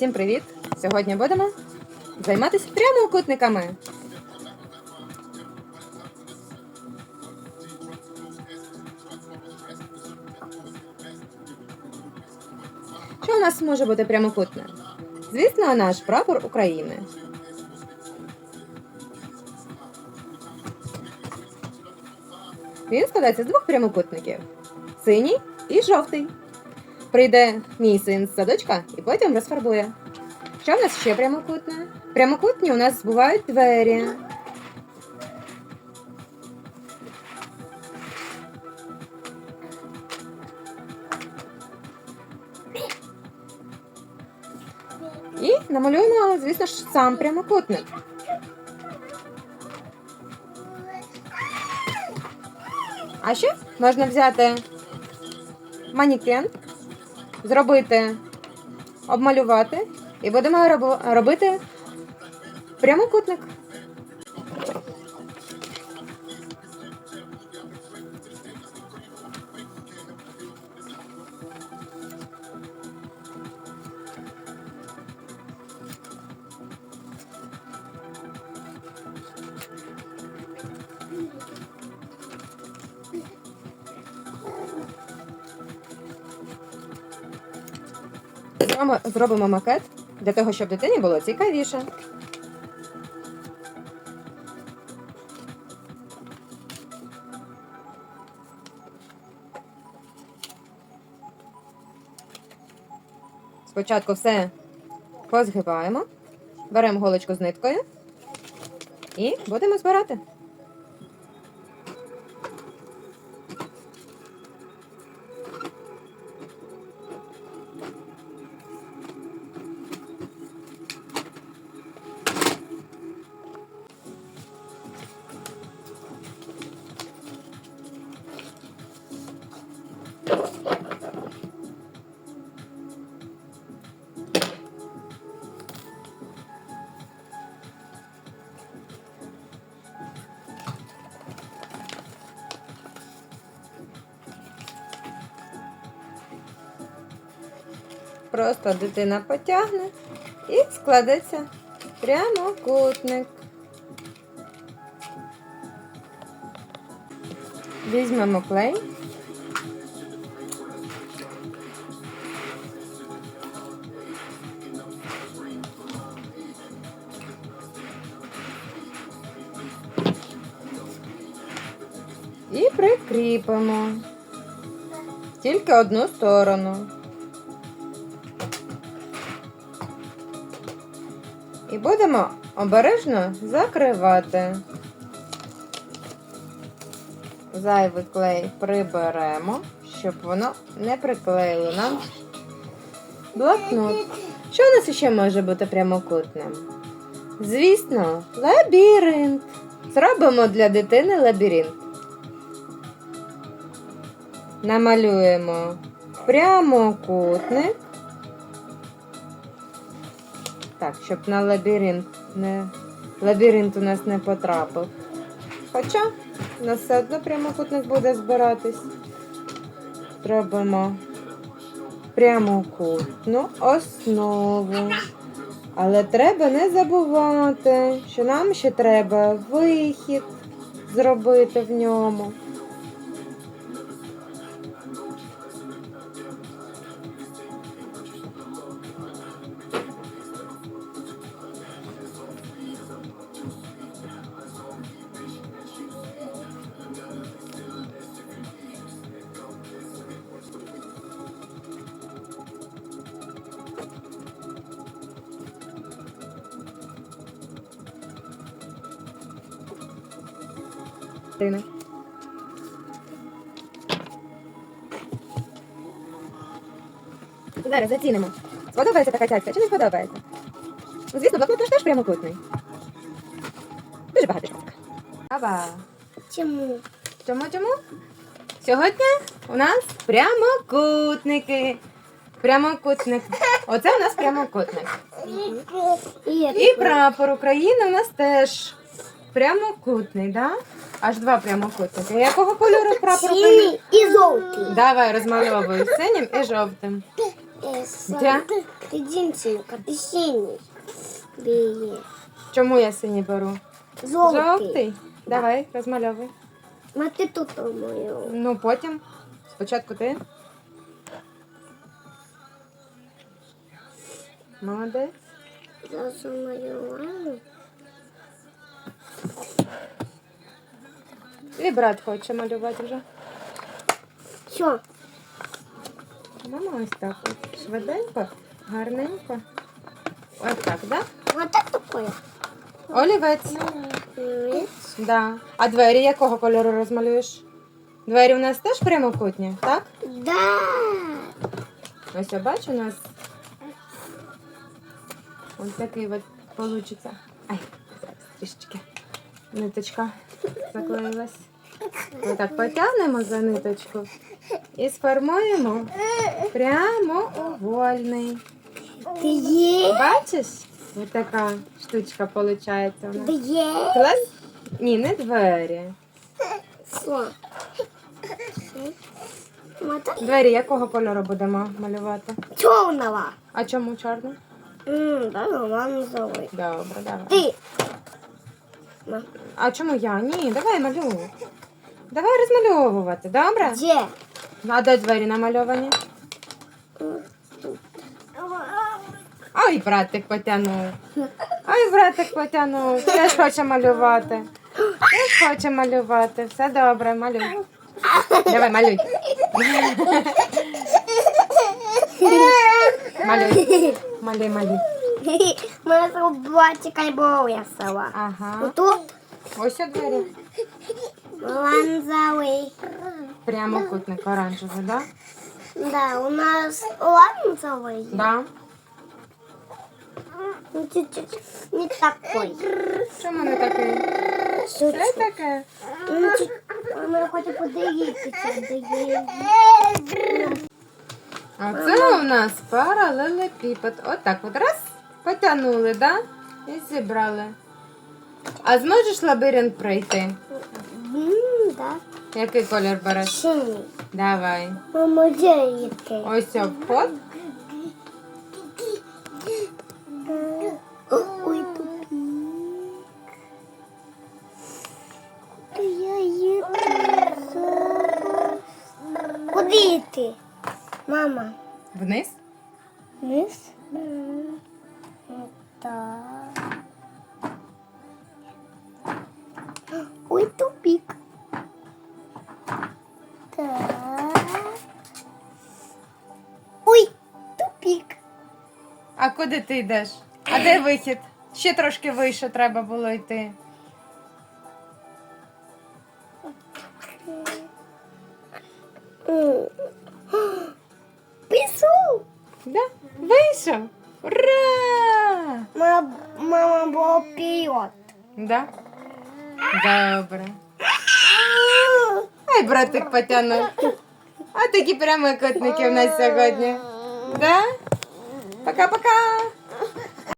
Всім привіт! Сьогодні будемо займатися прямокутниками. Що у нас може бути прямокутне? Звісно, наш прапор України. Він складається з двох прямокутників: синій і жовтий. Прийде мій син з садочка і потім розфарбує. Що в нас ще прямокутне? Прямокутні у нас бувають двері. І намалюємо, звісно ж, сам прямокутник. А ще можна взяти манікен, зробити, обмалювати і будемо робити прямокутник. Зробимо, зробимо макет для того, щоб дитині було цікавіше. Спочатку все позгибаємо, беремо голочку з ниткою і будемо збирати. Просто дитина потягне і складеться прямокутник. Візьмемо клей. І прикріпимо тільки одну сторону. І будемо обережно закривати. Зайвий клей приберемо, щоб воно не приклеїло нам блокнот. Що у нас ще може бути прямокутним? Звісно, лабіринт. Зробимо для дитини лабіринт. Намалюємо прямокутник. Так, щоб на лабіринт не лабіринт у нас не потрапив. Хоча у нас все одно прямокутник буде збиратись. Зробимо прямокутну основу. Але треба не забувати, що нам ще треба вихід зробити в ньому. Ірина. Зараз зацінимо. Сподобається така цяцька чи не сподобається? Ну, звісно, блокнот наш теж прямокутний. Дуже багато цяцька. Ава. Чому? Чому чому? Сьогодні у нас прямокутники. Прямокутник. Оце у нас прямокутник. І, прапор України у нас теж прямокутний, да? Аж два прямокутники. Якого кольору прапор України? синій і жовтий. Давай розмальовую синім і жовтим. Где? Ты Димченко, ты синий. Бери. Чому я синій беру? Желтый. Жовтий. Давай, розмальовуй. А ты тут мою. Ну, потім. Спочатку ти. Молодець. Зараз мою І брат хоче малювати вже. Все. Мама ось так от. Швиденько, гарненько. Ось так, да? Вот так такое. Олівець. Да. А двері якого кольору розмалюєш? Двері у нас теж прямокутні, так? Да. Ось я бачу у нас. Ось такий от получиться. Ай, зараз трішечки. Ниточка заклеїлась. Отак потягнемо за ниточку і сформуємо прямоугольний. Е? Бачиш? Ось така штучка виходить у нас. Клас? Ні, не двері. Двері якого кольору будемо малювати? Черного. А чому чорний? Ну ладно, давай. Добре, давай. А чому я? Ні, давай малюй. Давай розмальовувати, добре? Где? А де двері намальовані? Ой, братик потягнув. Ой, братик потягнув. Теж хоче малювати. Теж хоче малювати. Все добре, малюй. Давай, малюй. Малюй. Малюй, малюй. Мы зубатик альбом рисовала. Ага. Вот тут Ось у двері. ланзовый. Прямокутник оранжевий, да? Да, у нас ланзовый. Да. Ну, чуть-чуть не такой. Чому не такий? Це Чуть-чуть. таке. Ну, чуть- Ми хочемо подивитися, де є. А це у нас паралелепіпед. Отак от раз потягнули, да? І зібрали. А зможеш лабіринт пройти? М, Да. Який колір береш? Синій. Давай. Мама, де який? Ось обход. Ой, тупик. Я їду. Куди йти? Мама. Вниз. Вниз? Так. Ой, тупик. Так. Ой, тупик. А куди ти йдеш? А де вихід? Ще трошки вище треба було йти. Пішов. Да? Вийшов. Ура! Мама, мама була п'єт. Да? Добре. Ай, братик потягнув. А такі прямокутники в нас сьогодні. Да? Пока-пока.